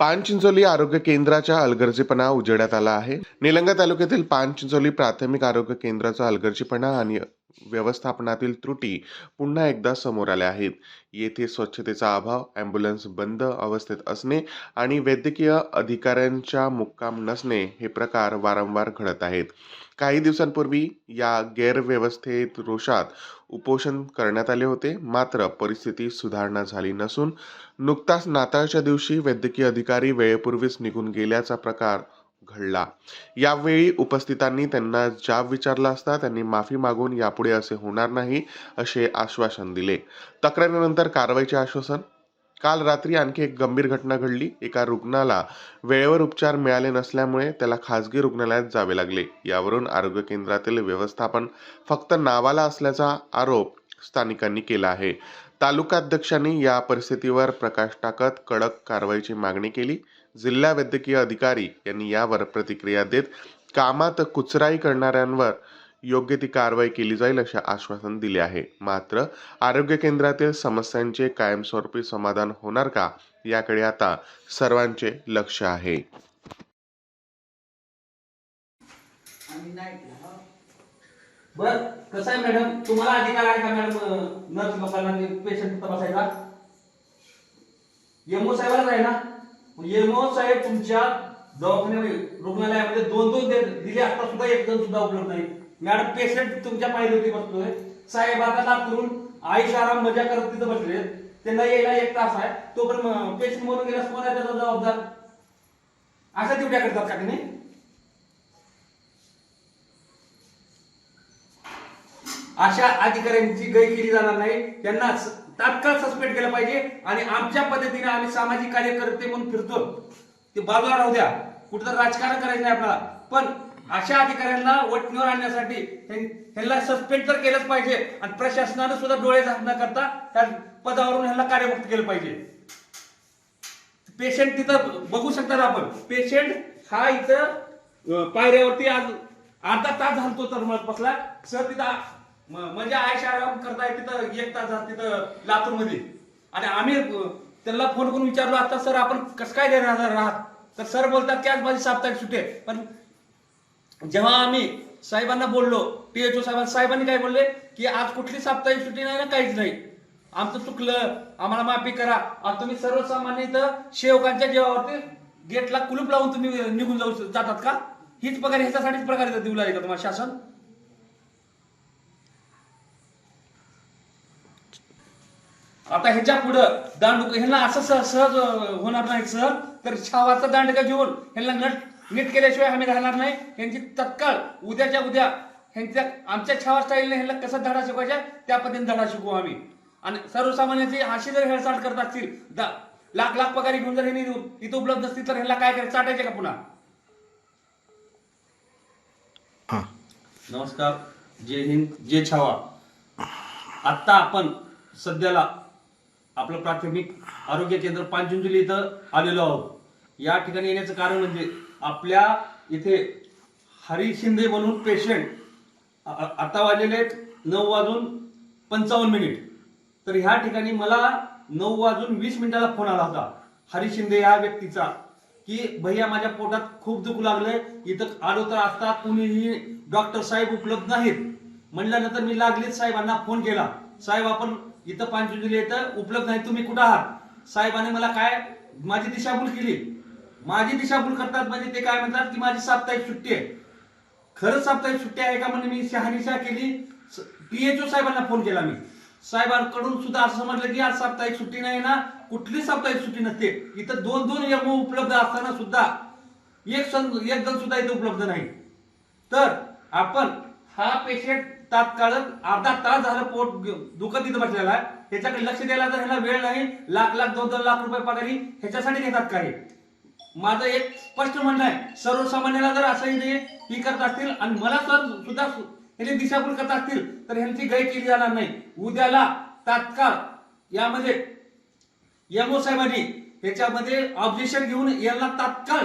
पानचिंचोली आरोग्य केंद्राच्या अलगर्जीपणा उजेडात आला आहे. निलंगा तालुक्यातील पानचिंचोली प्राथमिक आरोग्य केंद्राचा अलगर्जीपणा आणि व्यवस्थापनातील त्रुटी पुन्हा एकदा समोर आल्या आहेत. येथे स्वच्छतेचा अभाव ॲम्ब्युलन्स बंद अवस्थेत असणे आणि वैद्यकीय अधिकाऱ्यांच्या मुक्काम नसणे हे प्रकार वारंवार घडत आहेत. काही दिवसांपूर्वी या गैरव्यवस्थेत रोषात उपोषण करण्यात आले होते. मात्र परिस्थिती सुधारणा झाली नसून नुकताच नाताळच्या दिवशी वैद्यकीय अधिकारी वेळेपूर्वीच निघून गेल्याचा प्रकार घडला. यावेळी उपस्थितांनी त्यांना जाब विचारला असता त्यांनी माफी मागून यापुढे असे होणार नाही असे आश्वासन दिले. तक्रारीनंतर कारवाईचे आश्वासन? काल रात्री आणखी एक गंभीर घटना घडली. एका रुग्णाला वेळेवर उपचार मिळाले नसल्यामुळे त्याला खासगी रुग्णालयात जावे लागले. यावरून आरोग्य केंद्रातील व्यवस्थापन फक्त नावाला असल्याचा आरोप स्थानिकांनी केला आहे. तालुकाध्यक्षांनी या परिस्थितीवर प्रकाश टाकत कडक कारवाईची मागणी केली. जिल्हा वैद्यकीय अधिकारी यांनी यावर प्रतिक्रिया देत कामात कुचराई करणाऱ्यांवर योग्य ती कारवाई केली जाईल असे आश्वासन दिले आहे. मात्र आरोग्य केंद्रातील समस्यांचे कायमस्वरूपी समाधान होणार का याकडे आता सर्वांचे लक्ष आहे. हो. बर कसं आहे मॅडम? तुम्हाला अधिकार आहे का मॅडम नर्स लोकांना पेशंट तपासायचा एमओ साहेबालाच आहे ना? एमओ साहेब तुमच्या दवाखान्यामध्ये रुग्णालयामध्ये दोन दोन दे- दिले असता सुद्धा एक जण सुद्धा उपलब्ध नाही. मॅडम पेशंट तुमच्या पायरीवरती बसतोय. साहेब आता लातूरून आईश आराम मजा करत तिथं बसले. त्यांना यायला एक तास आहे. तोपर्यंत पेशंट मरून गेल्यास कोण आहे त्याचा जबाबदार? अशा ड्युट्या करतात का की नाही अशा अधिकाऱ्यांची गय केली जाणार नाही. त्यांना तात्काळ सस्पेंड केलं पाहिजे आणि आमच्या पद्धतीने आम्ही सामाजिक कार्यकर्ते म्हणून फिरतो ते बाजूला राहू द्या. कुठं राजकारण करायचं नाही आपल्याला. पण अशा अधिकाऱ्यांना वटणीवर आणण्यासाठी ह्यांना सस्पेंड तर केलंच पाहिजे आणि प्रशासनानं सुद्धा डोळे झाक न करता त्या पदावरून ह्यांना कार्यमुक्त केलं पाहिजे. पेशंट तिथं बघू शकतात आपण. पेशंट हा इथं पायऱ्यावरती आज अर्धा तास झालतो तर मग बसला सर तिथं म्हणजे आयशा आराम करताय तिथं एक तास तिथं लातूरमध्ये आणि आम्ही त्यांना फोन करून विचारलो आता सर आपण कसं काय देणार राहत. तर सर बोलतात की आज माझी साप्ताहिक सुट्टी आहे. पण जेव्हा आम्ही साहेबांना बोललो टीएचओ साहेबांना साहेबांनी काय बोलले? की आज कुठली साप्ताहिक सुट्टी नाही ना काहीच नाही. आमचं चुकलं आम्हाला माफी करा. आणि तुम्ही सर्वसामान्य इथं सेवकांच्या जेवावरती गेटला कुलूप लावून तुम्ही निघून जाऊ जातात का? हीच पगार ह्याच्यासाठीच पगार देऊ लागेल का तुम्हाला शासन? आता ह्याच्या पुढं दांडू ह्यांना असं सह- सहज अं, होणार नाही सर तर छावाचा दांडका घेऊन ह्यांना नट नीट केल्याशिवाय आम्ही राहणार नाही. यांची तत्काळ उद्याच्या उद्या ह्यांच्या आमच्या छावा स्टाईलने ह्यांना कसा धडा शिकवायचा त्या पद्धतीने धडा शिकवू आम्ही. आणि सर्वसामान्यांची अशी जर हेळसाट करत असतील दा- लाख लाख पगारी घेऊन जर ह्यांनी इथं उपलब्ध असतील तर ह्यांना काय करायचं चाटायचे का पुन्हा? नमस्कार. जय हिंद जय छावा. आत्ता आपण सध्याला आपलं प्राथमिक आरोग्य केंद्र पांचुंजली इथं आलेलो आहोत. या ठिकाणी येण्याचं कारण म्हणजे आपल्या इथे हरी शिंदे म्हणून पेशंट आता वाजलेले आहेत नऊ वाजून पंचावन्न मिनिट. तर ह्या ठिकाणी मला नऊ वाजून वीस मिनिटाला फोन आला होता हरी शिंदे या व्यक्तीचा की भैया माझ्या पोटात खूप दुखू लागलंय इथं आलो तर असता कुणीही डॉक्टर साहेब उपलब्ध नाहीत. म्हणल्यानंतर मी लागलीच साहेबांना फोन केला. साहेब आपण इथं पांचुंजली इथं उपलब्ध नाही तुम्ही कुठं आहात? साहेबाने मला काय माझी दिशाभूल केली. माझी दिशाभूल करतात म्हणजे ते काय म्हणतात की माझी साप्ताहिक सुट्टी आहे. खरंच साप्ताहिक सुट्टी आहे का म्हणजे मी शहानिशा केली? पीएचओ साहेबांना फोन केला मी. साहेबांकडून सुद्धा असं म्हटलं की आज साप्ताहिक सुट्टी नाही ना कुठली साप्ताहिक सुट्टी नसते. इथं दोन दोन एमओ उपलब्ध असताना सुद्धा एक सण एक जण सुद्धा इथे उपलब्ध नाही. तर आपण हा पेशंट तात्काळ अर्धा तास झालं पोट दुखत तिथं बसलेला आहे. ह्याच्याकडे लक्ष द्यायला जर ह्याला वेळ नाही. लाख लाख दोन दोन लाख रुपये पगारी ह्याच्यासाठी घेतात काही. माझं एक स्पष्ट म्हणणं आहे सर्वसामान्याला जर असं इथे ही करत असतील आणि मला सर सुद्धा ह्याची दिशाभूल करत असतील तर ह्यांची गय केली जाणार नाही. उद्याला तात्काळ यामध्ये एमओ साहेबांनी ह्याच्यामध्ये ऑब्जेक्शन घेऊन यांना तात्काळ